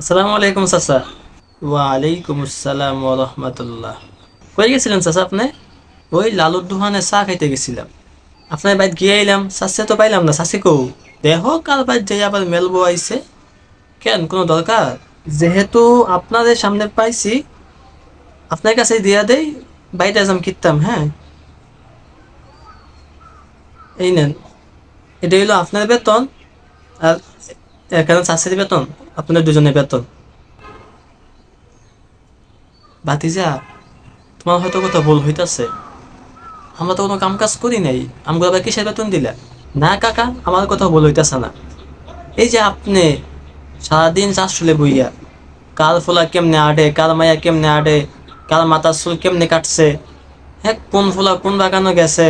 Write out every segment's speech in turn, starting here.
আসসালামু আলাইকুম চাচা। ওয়ালাইকুম আসসালাম রহমতুল্লাহ। কই গেছিলেন চাচা আপনি? ওই লালুর দোকানে চা খাইতে গেছিলাম। আপনার বাইত গিয়ে এলাম চাষে তো পাইলাম না চাষি কৌ দেহ কার বাইত যাই আবার মেলবো আইছে। কেন কোনো দরকার? যেহেতু আপনাদের সামনে পাইছি আপনার কাছে দিয়া দেই বাইরে যাম কিনতাম হ্যাঁ? এই নেন এটা হইল আপনার বেতন আর এখানে চাষের বেতন? আপনাদের দুজনের বেতন। ভাতিজা, তোমার হয়তো কথা ভুল হইতাছে। আমরা তো কোনো কাম কাজ করি নাই। আমগুলো আবার কিসের বেতন দিলা? না, কাকা, আমার কথা ভুল হইতাছে না। এই যে আপনি সারাদিন চাষ চলে বইয়া কার ফোলা কেমনে আডে কার মায়া কেমনে আডে কার মাথার চুল কেমনে কাটছে হ্যাঁ কোন ফোলা কোন বাগানো গেছে,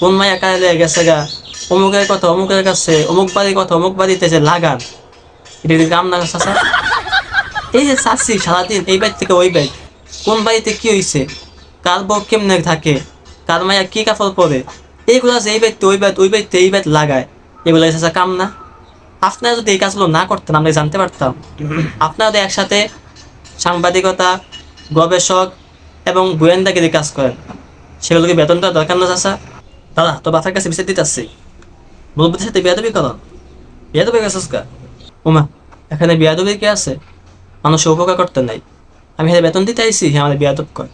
কোন মায়া কারে গেছে গা অমুকের কথা, অমুকের কাছে, অমুক বাড়ির কথা, অমুক বাড়িতে যে লাগান, এটা কি কাম না এই যে চাষি সারাদিন এই বাড়ি থেকে ওই বাড়ি কোন বাড়িতে কি হয়েছে কার বউ কেমনে থাকে, কার মায়া কি কাপড় পরে, এইগুলো যে এই বাড়িতে ওই বাড়িতে ওই বাড়িতে এই বাড়িতে লাগায়, এগুলো চাষা কাম না? আপনারা যদি এই কাজগুলো না করতেন, আমরা জানতে পারতাম? আপনারা তো একসাথে সাংবাদিকতা, গবেষক এবং গোয়েন্দাগিরি কাজ করেন সেগুলোকে বেতনটা দরকার না চাষা দাদা তো বাসার কাছে বিচার দিতে আসছি। বলবুদের সাথে বেয়াদবি করো। বেয়াদবি গেছিস কা? ওমা, এখানে বেয়াদবি কে আছে? মানুষ উপকার করতে নাই। আমি এখানে বেতন দিতে আইসি হ্যাঁ আমাদের বিয়াদব কর